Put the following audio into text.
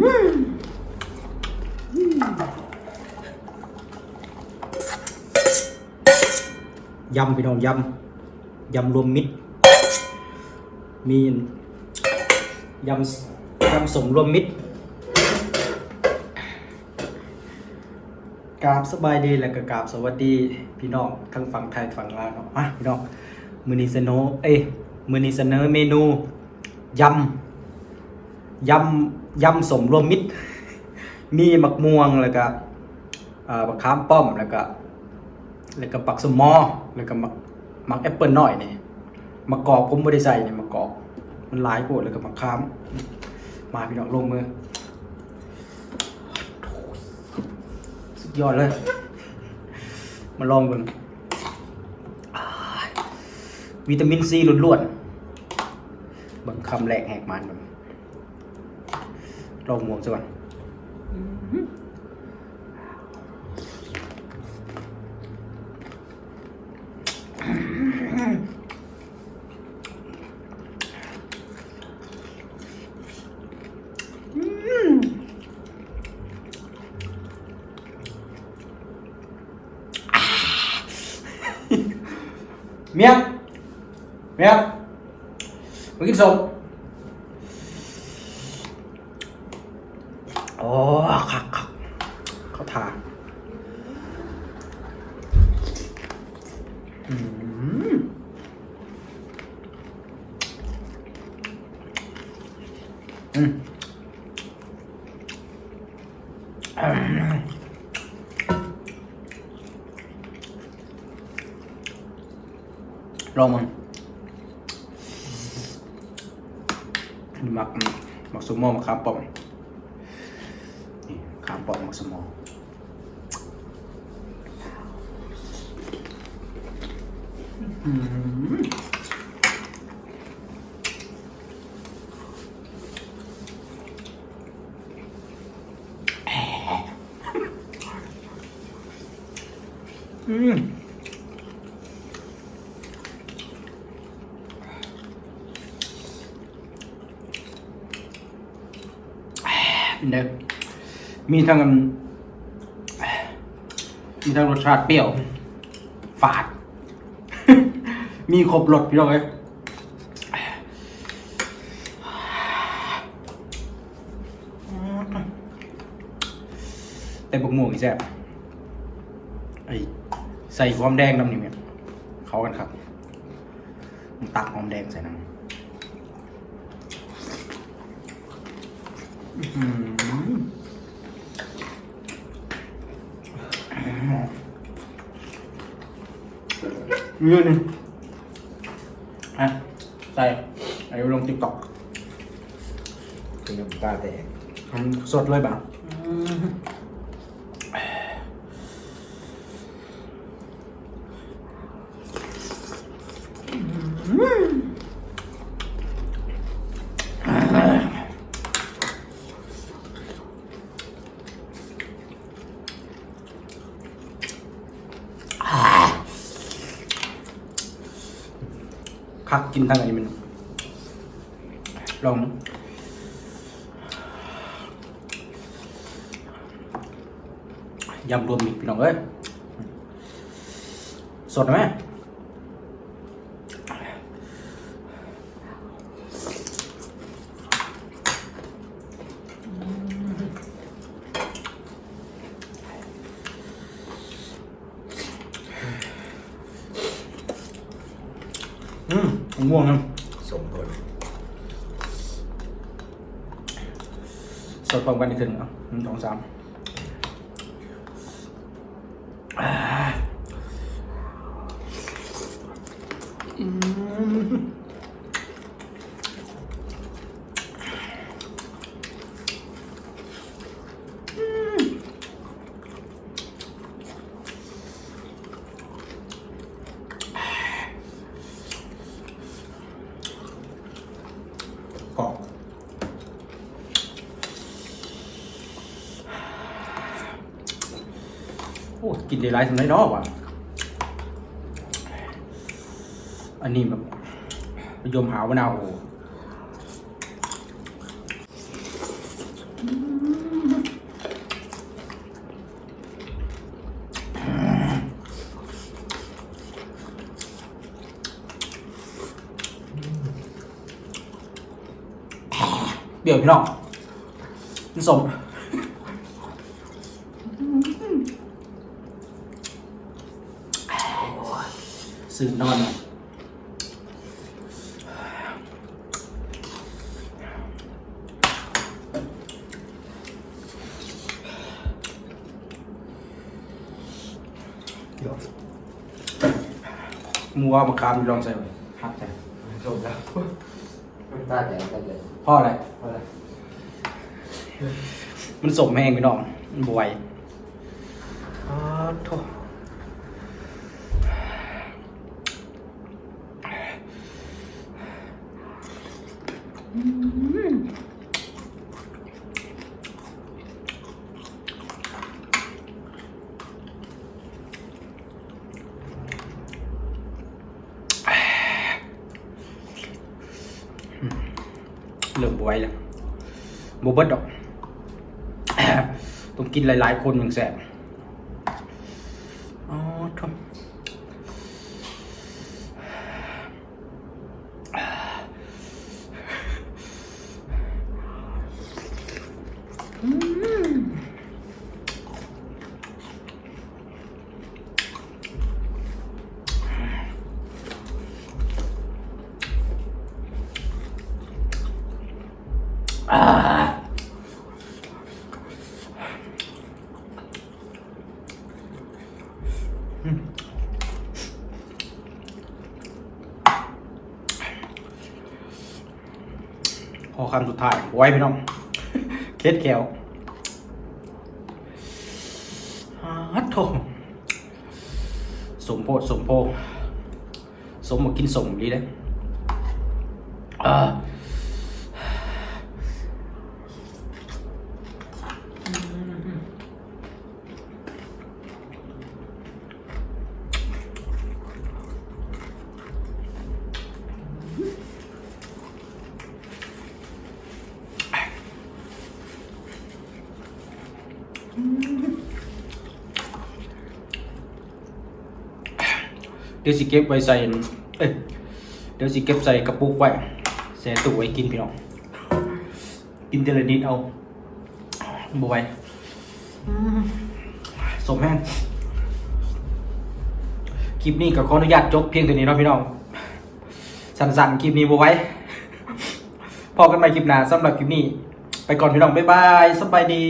ยำพี่น้องยำยำรวมมิตร มียำยำสมรวมมิตรกราบสบายดีและก็กราบสวัสดีพี่น้องทั้งฝั่งไทยฝั่งลาวเนาะมาพี่น้องมือนีเสนอเอ้ยมือนีเสนอเมนูยำยำ ยำสมรวมมิตร มีมะม่วงแล้วก็บักขามป้อมแล้วก็แล้วก็ปักสมอ แล้วก็มักมักแอปเปิลหน้อยนี่มะกอกผมบ่ได้ใส่นี่ยมะกอก มันหลายโพดแล้วก็มะขาม มาพี่น้องลงมือ สุดยอดเลย มาลองเบิ่งอ้ายวิตามินซีล้วนๆบิ่งคำแรกแหกมัน เบิ่งลองหมวกซะก่อน เมียเมียมากินสม โอ้คักคักเขาทาอืมอืมอืมลองมันมักมักสมอมาขามปอมามปอมหมั กสมออืมอื มีทั้งมีทั้งรสชาติเปรี้ยว ฝาด มีครบรสพี่น้องเอ้ยแต่บกม่วงอีแซ่บไอใส่หอมแดงน้ำนี่เนี่ยเขากันครับ ตักหอมแดงใส่น้ำ อืมเรื่องนึงอะใส่ไอ้ลงติ๊กต็อกเป็นน้ำตาแตกทำสดเลยบ่ะ พักกินทั้งอันนี้มัน ลอง ยำรวมมิตรพี่น้องเอ้ย สดไหมอื มผมง่วงนะสมผลสดพร้อมกันอีกทีหนึงเอะหนึ่งสองสามอ่าอืมกรอบโอ้ กินได้หลายสมัยเนอกว่ะ อันนี้แบบยมหาวนาวโอเบี่ยวพี่น้องนี่สม สื่อนอนมัวมาคามลองใส่ไว้หักใส่จบแล้วตาแตกตาแตกเพ่ออะไร เพราะอะไรมันสมแห้งพี่น้องมันบไหวยอ๋อโถ บไหว้แล้วบเบิดดอก ต้องกินหลาย ๆ คนอย่างแสบอ๋อทมอ่ พอคำสุดท้าย ไว้พี่น้อง เคล็ดแขวฮัทโถสมโพธสมโพธสมมากินสมดีเลยอ่า เดี๋ยวสิเก็บไว้ใส่เอ้ยเดี๋ยวสิเก็บใส่กระปุกไว้แช่ตู้ไว้กินพี่น้องกินเทละนิดเอาบวยสมแห้งคลิปนี้ก็ขออนุญาตจบเพียงเท่านี้เนาะพี่น้อง สั้นๆคลิปนี้บว้พอกันใหม่คลิปหน้าสำหรับคลิปนี้ ไปก่อนพี่น้อง บ๊ายบายสบายดี